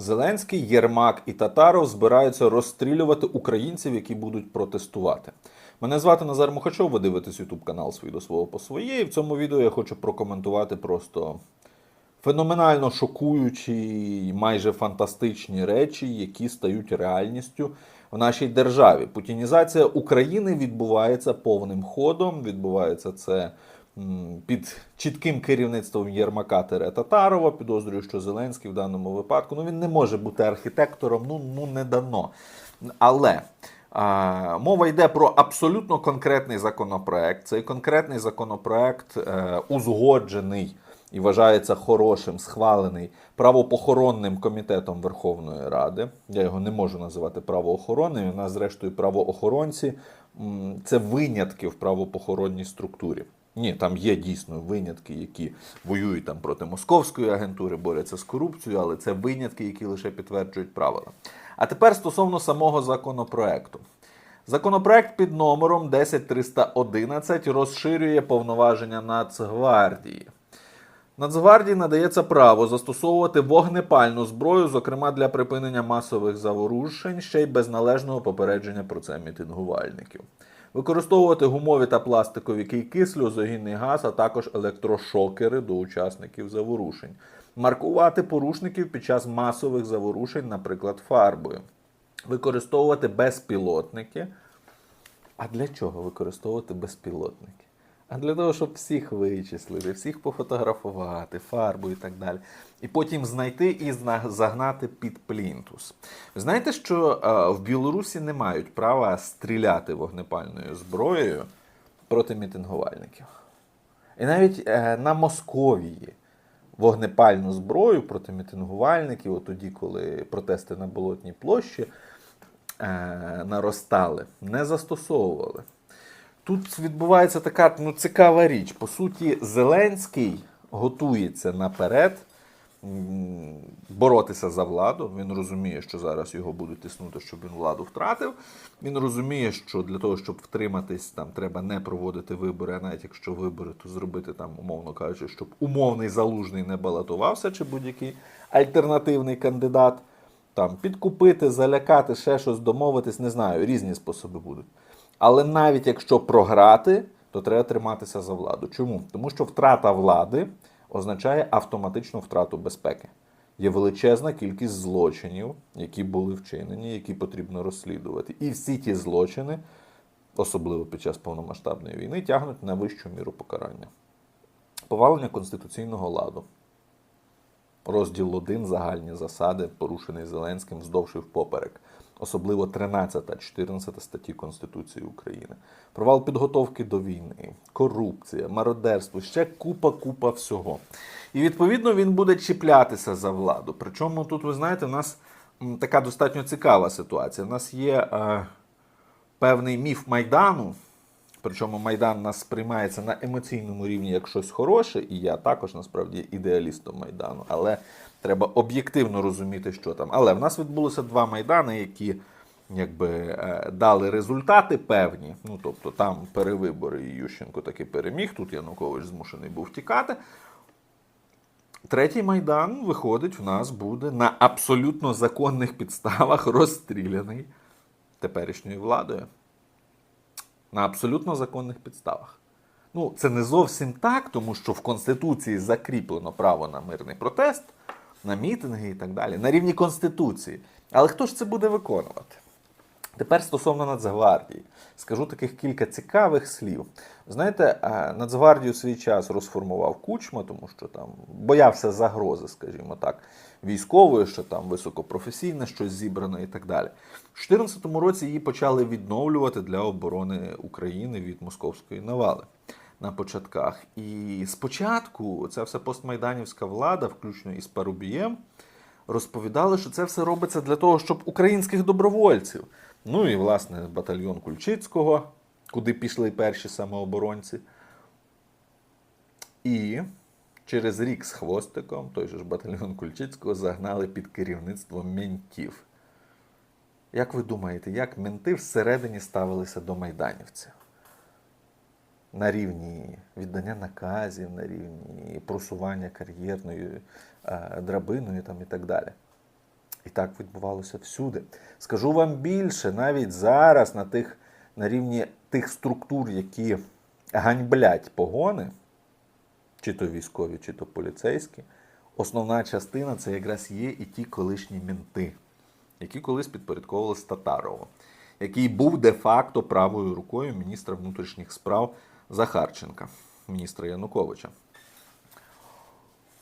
Зеленський, Єрмак і Татаров збираються розстрілювати українців, які будуть протестувати. Мене звати Назар Мухачов, ви дивитесь YouTube канал «Свій до свого по своє. І в цьому відео я хочу прокоментувати просто феноменально шокуючі майже фантастичні речі, які стають реальністю в нашій державі. Путінізація України відбувається повним ходом. Відбувається це під чітким керівництвом Єрмака Тере Татарова. Підозрюю, що Зеленський в даному випадку ну він не може бути архітектором, ну, ну не дано. Але. Мова йде про абсолютно конкретний законопроект. Цей конкретний законопроект е, узгоджений і вважається хорошим, схвалений правопохоронним комітетом Верховної Ради. Я його не можу називати правоохоронним. У нас, зрештою, правоохоронці це винятки в правопохоронній структурі. Ні, там є дійсно винятки, які воюють там проти московської агентури, борються з корупцією, але це винятки, які лише підтверджують правила. А тепер стосовно самого законопроекту. Законопроект під номером 10311 розширює повноваження Нацгвардії. Нацгвардії надається право застосовувати вогнепальну зброю, зокрема для припинення масових заворушень, ще й без належного попередження про це мітингувальників. Використовувати гумові та пластикові кийки, сльозогінний газ, а також електрошокери до учасників заворушень. Маркувати порушників під час масових заворушень, наприклад, фарбою. Використовувати безпілотники. А для чого використовувати безпілотники? А для того, щоб всіх вичислити, всіх пофотографувати, фарбу і так далі. І потім знайти і загнати під плінтус. Ви знаєте, що е, в Білорусі не мають права стріляти вогнепальною зброєю проти мітингувальників. І навіть е, на Московії вогнепальну зброю проти мітингувальників, от тоді, коли протести на Болотній площі е, наростали, не застосовували. Тут відбувається така ну, цікава річ. По суті, Зеленський готується наперед боротися за владу. Він розуміє, що зараз його будуть тиснути, щоб він владу втратив. Він розуміє, що для того, щоб втриматись, там треба не проводити вибори, а навіть якщо вибори, то зробити там, умовно кажучи, щоб умовний залужний не балотувався, чи будь-який альтернативний кандидат. Там підкупити, залякати, ще щось домовитись, не знаю, різні способи будуть. Але навіть якщо програти, то треба триматися за владу. Чому? Тому що втрата влади означає автоматичну втрату безпеки. Є величезна кількість злочинів, які були вчинені, які потрібно розслідувати. І всі ті злочини, особливо під час повномасштабної війни, тягнуть на вищу міру покарання. Повалення конституційного ладу. Розділ 1 загальні засади, порушений Зеленським вздовж і впоперек, особливо 13 14 статті Конституції України. Провал підготовки до війни, корупція, мародерство, ще купа-купа всього. І відповідно він буде чіплятися за владу. Причому тут, ви знаєте, в нас така достатньо цікава ситуація. У нас є е, певний міф Майдану. Причому Майдан нас сприймається на емоційному рівні як щось хороше, і я також насправді ідеалістом Майдану. Але треба об'єктивно розуміти, що там. Але в нас відбулося два майдани, які якби е, дали результати певні. Ну тобто там перевибори і Ющенко таки переміг. Тут Янукович змушений був тікати. Третій майдан, виходить, в нас буде на абсолютно законних підставах розстріляний теперішньою владою на абсолютно законних підставах. Ну, це не зовсім так, тому що в Конституції закріплено право на мирний протест, на мітинги і так далі, на рівні Конституції. Але хто ж це буде виконувати? Тепер стосовно Нацгвардії, скажу таких кілька цікавих слів. Знаєте, Нацгвардію свій час розформував Кучма, тому що там боявся загрози, скажімо так, військової, що там високопрофесійне, щось зібране і так далі. У 2014 році її почали відновлювати для оборони України від московської навали на початках. І спочатку ця вся постмайданівська влада, включно із Парубієм, розповідали, що це все робиться для того, щоб українських добровольців. Ну і, власне, батальйон Кульчицького, куди пішли перші самооборонці. І через рік з хвостиком той же ж батальйон Кульчицького загнали під керівництво ментів. Як ви думаєте, як менти всередині ставилися до майданівців? На рівні віддання наказів, на рівні просування кар'єрною драбиною там, і так далі. І так відбувалося всюди. Скажу вам більше, навіть зараз на тих на рівні тих структур, які ганьблять погони, чи то військові, чи то поліцейські, основна частина це якраз є і ті колишні мінти, які колись підпорядковувалися Татарову, який був де-факто правою рукою міністра внутрішніх справ Захарченка, міністра Януковича.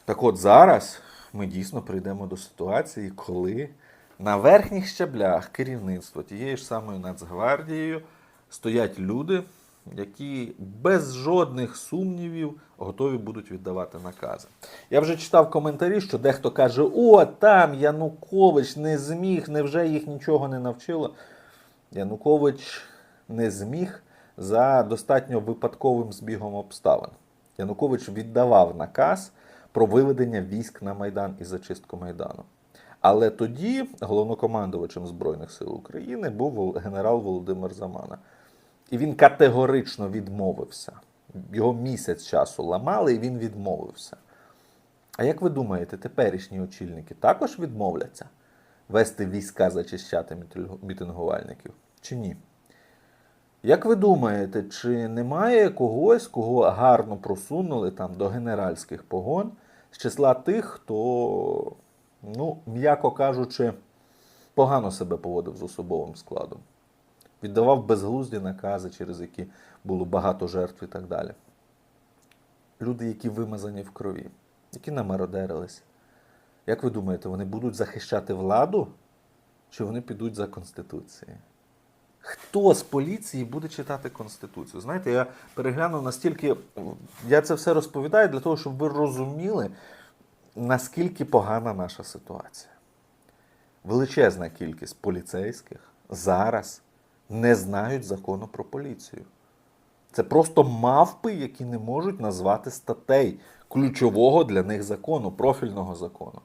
Так от зараз ми дійсно прийдемо до ситуації, коли на верхніх щаблях керівництва тієї ж самої Нацгвардією стоять люди, які без жодних сумнівів готові будуть віддавати накази. Я вже читав коментарі, що дехто каже: о, там Янукович не зміг, невже їх нічого не навчило. Янукович не зміг за достатньо випадковим збігом обставин. Янукович віддавав наказ про виведення військ на Майдан і зачистку Майдану. Але тоді головнокомандувачем Збройних сил України був генерал Володимир Замана. І він категорично відмовився. Його місяць часу ламали, і він відмовився. А як ви думаєте, теперішні очільники також відмовляться вести війська зачищати мітингувальників? Чи ні? Як ви думаєте, чи немає когось, кого гарно просунули там до генеральських погон з числа тих, хто, ну, м'яко кажучи, погано себе поводив з особовим складом? Віддавав безглузді накази, через які було багато жертв і так далі. Люди, які вимазані в крові, які намародерились. Як ви думаєте, вони будуть захищати владу, чи вони підуть за Конституцією? Хто з поліції буде читати Конституцію? Знаєте, я переглянув настільки. Я це все розповідаю для того, щоб ви розуміли, наскільки погана наша ситуація. Величезна кількість поліцейських зараз не знають закону про поліцію. Це просто мавпи, які не можуть назвати статей ключового для них закону, профільного закону.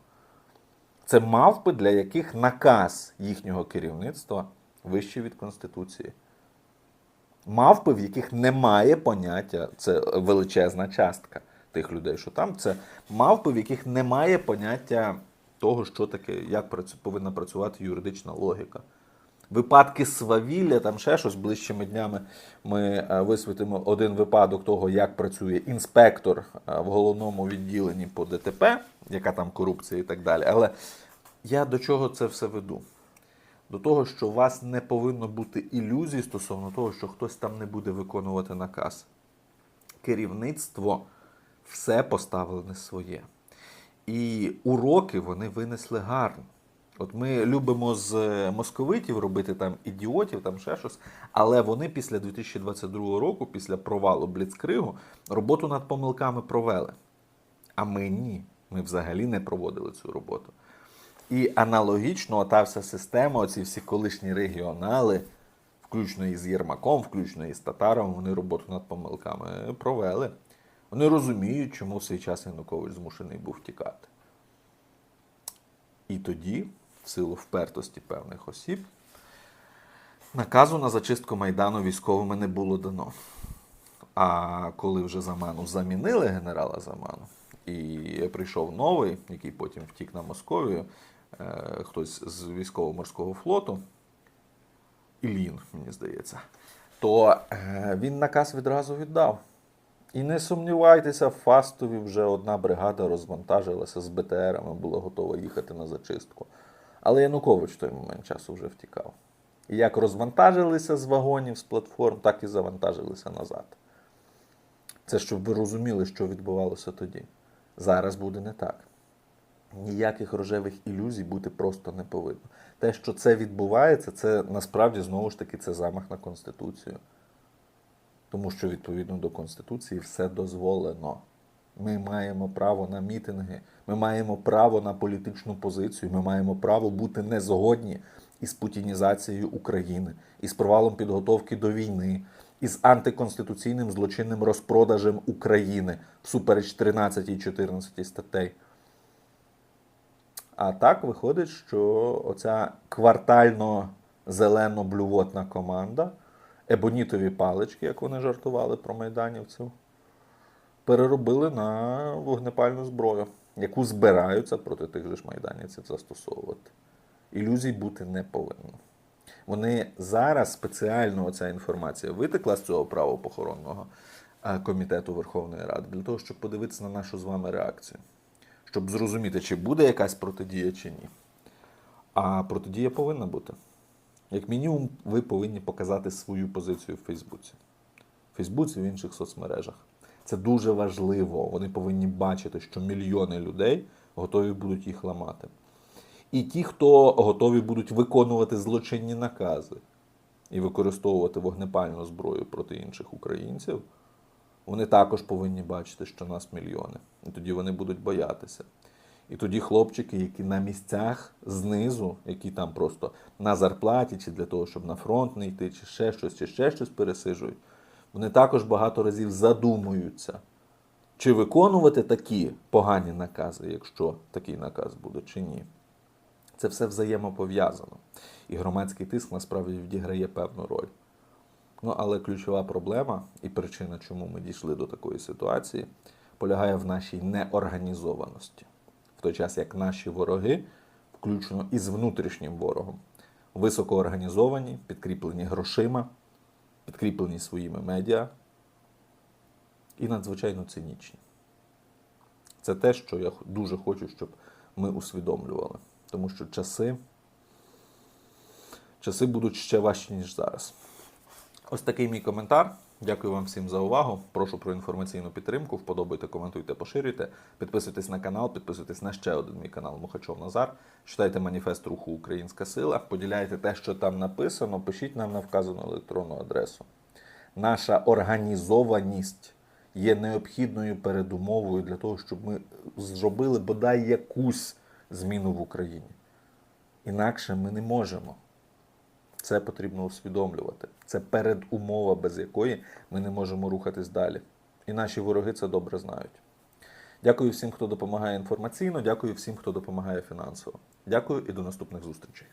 Це мавпи, для яких наказ їхнього керівництва вищий від Конституції. Мавпи, в яких немає поняття, це величезна частка тих людей, що там, це мавпи, в яких немає поняття того, що таке, як повинна працювати юридична логіка. Випадки свавілля, там ще щось ближчими днями ми е, висвітимо один випадок того, як працює інспектор е, в головному відділенні по ДТП, яка там корупція і так далі. Але я до чого це все веду? До того, що у вас не повинно бути ілюзій стосовно того, що хтось там не буде виконувати наказ. Керівництво все поставлене своє. І уроки вони винесли гарно. От ми любимо з московитів робити там ідіотів, там ще щось, але вони після 2022 року, після провалу Бліцкригу, роботу над помилками провели. А ми ні. Ми взагалі не проводили цю роботу. І аналогічно та вся система, оці всі колишні регіонали, включно із Єрмаком, включно із Татаром, вони роботу над помилками провели. Вони розуміють, чому в свій час Янукович змушений був тікати. І тоді, в силу впертості певних осіб, наказу на зачистку Майдану військовими не було дано. А коли вже Заману замінили генерала Заману, і прийшов новий, який потім втік на Московію, хтось з військово-морського флоту, Ілін, мені здається, то е, він наказ відразу віддав. І не сумнівайтеся, в Фастові вже одна бригада розвантажилася з БТРами, була готова їхати на зачистку. Але Янукович в той момент часу вже втікав. І як розвантажилися з вагонів, з платформ, так і завантажилися назад. Це щоб ви розуміли, що відбувалося тоді. Зараз буде не так. Ніяких рожевих ілюзій бути просто не повинно. Те, що це відбувається, це насправді знову ж таки це замах на Конституцію. Тому що відповідно до Конституції все дозволено. Ми маємо право на мітинги, ми маємо право на політичну позицію, ми маємо право бути незгодні із путінізацією України, із провалом підготовки до війни, із антиконституційним злочинним розпродажем України всупереч 13 і 14 статей. А так виходить, що оця квартально зелено-блювотна команда, ебонітові палички, як вони жартували про майданівців, переробили на вогнепальну зброю, яку збираються проти тих же ж майданівців застосовувати. Ілюзій бути не повинно. Вони зараз спеціально ця інформація витекла з цього правопохоронного е, комітету Верховної Ради для того, щоб подивитися на нашу з вами реакцію, щоб зрозуміти, чи буде якась протидія, чи ні. А протидія повинна бути. Як мінімум, ви повинні показати свою позицію в Фейсбуці. В Фейсбуці, в інших соцмережах. Це дуже важливо. Вони повинні бачити, що мільйони людей готові будуть їх ламати. І ті, хто готові будуть виконувати злочинні накази і використовувати вогнепальну зброю проти інших українців, вони також повинні бачити, що нас мільйони. І тоді вони будуть боятися. І тоді хлопчики, які на місцях знизу, які там просто на зарплаті, чи для того, щоб на фронт не йти, чи ще щось, чи ще щось пересижують, вони також багато разів задумуються, чи виконувати такі погані накази, якщо такий наказ буде, чи ні. Це все взаємопов'язано. І громадський тиск насправді відіграє певну роль. Ну, але ключова проблема і причина, чому ми дійшли до такої ситуації, полягає в нашій неорганізованості. В той час як наші вороги, включно із внутрішнім ворогом, високоорганізовані, підкріплені грошима, підкріплені своїми медіа і надзвичайно цинічні. Це те, що я дуже хочу, щоб ми усвідомлювали. Тому що часи, часи будуть ще важчі, ніж зараз. Ось такий мій коментар. Дякую вам всім за увагу. Прошу про інформаційну підтримку. Вподобайте, коментуйте, поширюйте. Підписуйтесь на канал, підписуйтесь на ще один мій канал Мухачов Назар. Читайте маніфест руху Українська Сила. Поділяйте те, що там написано. Пишіть нам на вказану електронну адресу. Наша організованість є необхідною передумовою для того, щоб ми зробили бодай якусь зміну в Україні. Інакше ми не можемо. Це потрібно усвідомлювати. Це передумова, без якої ми не можемо рухатись далі. І наші вороги це добре знають. Дякую всім, хто допомагає інформаційно, дякую всім, хто допомагає фінансово. Дякую і до наступних зустрічей.